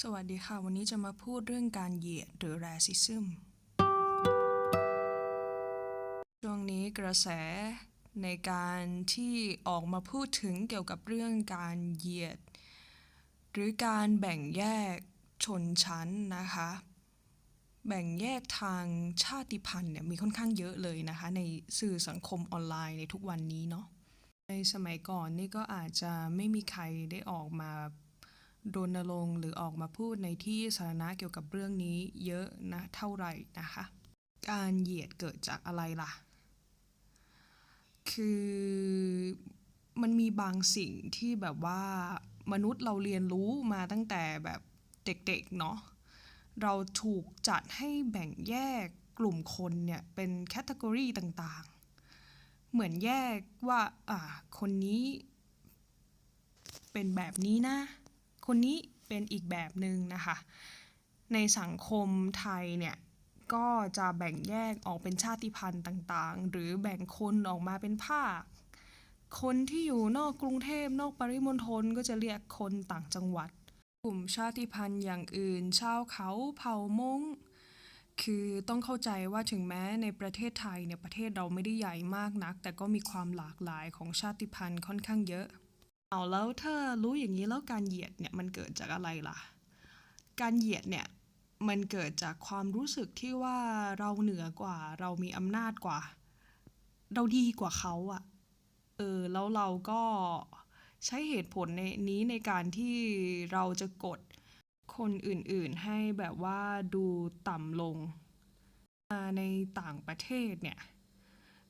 สวัสดีค่ะ วันนี้จะมาพูดเรื่องการเหยียดหรือ racism ช่วงนี้กระแสในการที่ออกมาพูดถึงเกี่ยวกับเรื่องการเหยียด หรือการแบ่งแยกชนชั้นนะคะ แบ่งแยกทางชาติพันธุ์เนี่ยมีค่อนข้างเยอะเลยนะคะ ในสื่อสังคมออนไลน์ในทุกวันนี้เนาะในสมัยก่อนนี่ก็อาจจะไม่มีใครได้ออกมา รณรงค์หรือออกมาพูดในที่สาธารณะเกี่ยวกับเรื่องนี้เยอะนะเท่าไหร่นะคะ การเหยียดเกิดจากอะไรล่ะ คือมันมีบางสิ่งที่แบบว่ามนุษย์เราเรียนรู้มาตั้งแต่แบบเด็กๆเนาะเราถูกจัดให้แบ่งแยกกลุ่มคนเนี่ยเป็นแคตตากรีต่างๆ เหมือนแยกว่าอ่าคนนี้เป็นแบบนี้นะ คนนี้เป็นอีกแบบหนึ่งนะคะ ในสังคมไทยเนี่ยก็จะแบ่งแยกออกเป็นชาติพันธุ์ต่างๆ หรือแบ่งคนออกมาเป็นภาค คนที่อยู่นอกกรุงเทพนอกปริมณฑลก็จะเรียกคนต่างจังหวัด กลุ่มชาติพันธุ์อย่างอื่น ชาวเขาเผ่ามงคือต้องเข้าใจว่าถึงแม้ในประเทศไทยเนี่ยประเทศเราไม่ได้ใหญ่มากนัก แต่ก็มีความหลากหลายของชาติพันธุ์ค่อนข้างเยอะ เอาแล้วถ้ารู้อย่างนี้แล้วการเหยียดเนี่ยมันเกิดจากอะไรล่ะ การเหยียดเนี่ยมันเกิดจากความรู้สึกที่ว่าเราเหนือกว่า เรามีอำนาจกว่า เราดีกว่าเขาอะเออแล้วเราก็ใช้เหตุผลในนี้ในการที่เราจะกดคนอื่นๆให้แบบว่าดูต่ำลงในต่างประเทศเนี่ย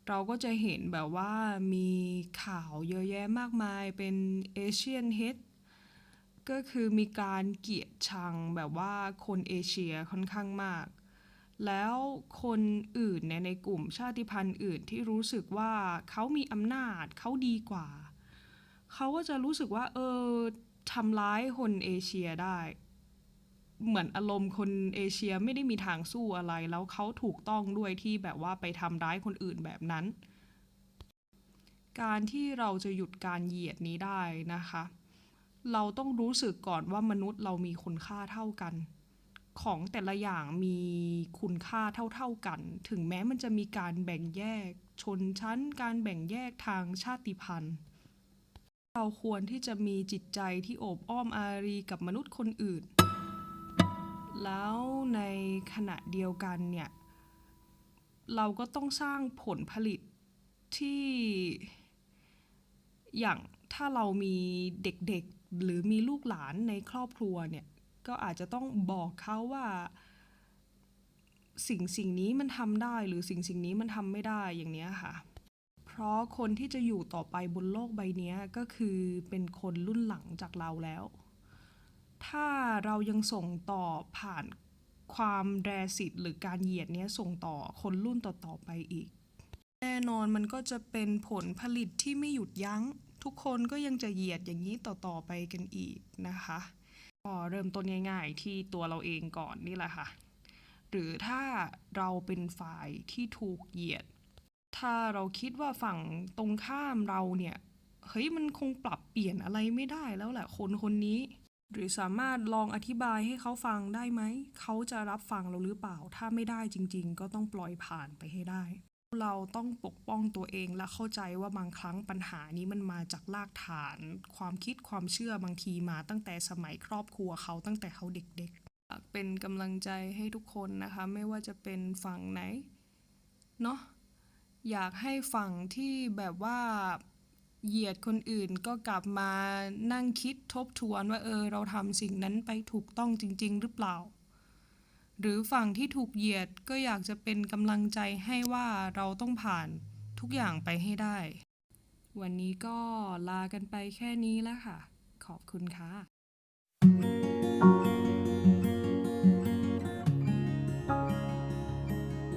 เราก็จะเห็นแบบว่ามีข่าวเยอะแยะมากมายเป็นเอเชียนเฮดก็คือมีการเกลียดชังแบบว่าคนเอเชียค่อนข้างมาก แล้วคนอื่นเนี่ยในกลุ่มชาติพันธุ์อื่นที่รู้สึกว่าเขามีอำนาจเขาดีกว่า เขาก็จะรู้สึกว่าเออทำร้ายคนเอเชียได้ เหมือนอารมณ์คนเอเชียไม่ได้มีทางสู้อะไร แล้วเขาถูกต้องด้วยที่แบบว่าไปทำร้ายคนอื่นแบบนั้น การที่เราจะหยุดการเหยียดนี้ได้นะคะ เราต้องรู้สึกก่อนว่ามนุษย์เรามีคุณค่าเท่ากัน ของแต่ละอย่างมีคุณค่าเท่าๆกัน ถึงแม้มันจะมีการแบ่งแยก ชนชั้น การแบ่งแยกทางชาติพันธุ์เราควรที่จะมีจิตใจที่โอบอ้อมอารีกับมนุษย์คนอื่น แล้วในขณะเดียวกันเนี่ย เราก็ต้องสร้างผลผลิตที่อย่างถ้าเรามีเด็กๆหรือมีลูกหลานในครอบครัวเนี่ย ก็อาจจะต้องบอกเขาว่า สิ่งสิ่งนี้มันทำได้หรือสิ่งสิ่งนี้มันทำไม่ได้อย่างนี้ค่ะ เพราะคนที่จะอยู่ต่อไปบนโลกใบนี้ก็คือเป็นคนรุ่นหลังจากเราแล้ว ถ้าเรายังส่งต่อผ่านความแรสิตหรือการเหยียดเนี้ยส่งต่อคนรุ่นต่อๆไปอีก แน่นอนมันก็จะเป็นผลผลิตที่ไม่หยุดยัง้ง ทุกคนก็ยังจะเหยียดอย่างนี้ต่อๆไปกันอีกนะคะก็เริ่มต้นง่าย ๆ ที่ตัวเราเองก่อนนี่แหละค่ะ หรือถ้าเราเป็นฝ่ายที่ถูกเหยียด ถ้าเราคิดว่าฝั่งตรงข้ามเราเนี่ย เฮ้ยมันคงปรับเปลี่ยนอะไรไม่ได้แล้วแหละคนคนนี้ หรือสามารถลองอธิบายให้เขาฟังได้ไหม เขาจะรับฟังเราหรือเปล่า ถ้าไม่ได้จริง ๆ ก็ต้องปล่อยผ่านไปให้ได้ เราต้องปกป้องตัวเองและเข้าใจว่าบางครั้งปัญหานี้มันมาจากรากฐาน ความคิดความเชื่อบางทีมาตั้งแต่สมัยครอบครัวเขาตั้งแต่เขาเด็กๆ เป็นกำลังใจให้ทุกคนนะคะ ไม่ว่าจะเป็นฝั่งไหนเนาะอยากให้ฝั่งที่แบบว่า เหยียดคนอื่นก็กลับมานั่งคิดทบทวนว่าเออเราทำสิ่งนั้นไปถูกต้องจริง ๆ หรือเปล่า หรือฝั่งที่ถูกเหยียดก็อยากจะเป็นกำลังใจให้ว่าเราต้องผ่านทุกอย่างไปให้ได้ วันนี้ก็ลากันไปแค่นี้แล้วค่ะ ขอบคุณค่ะ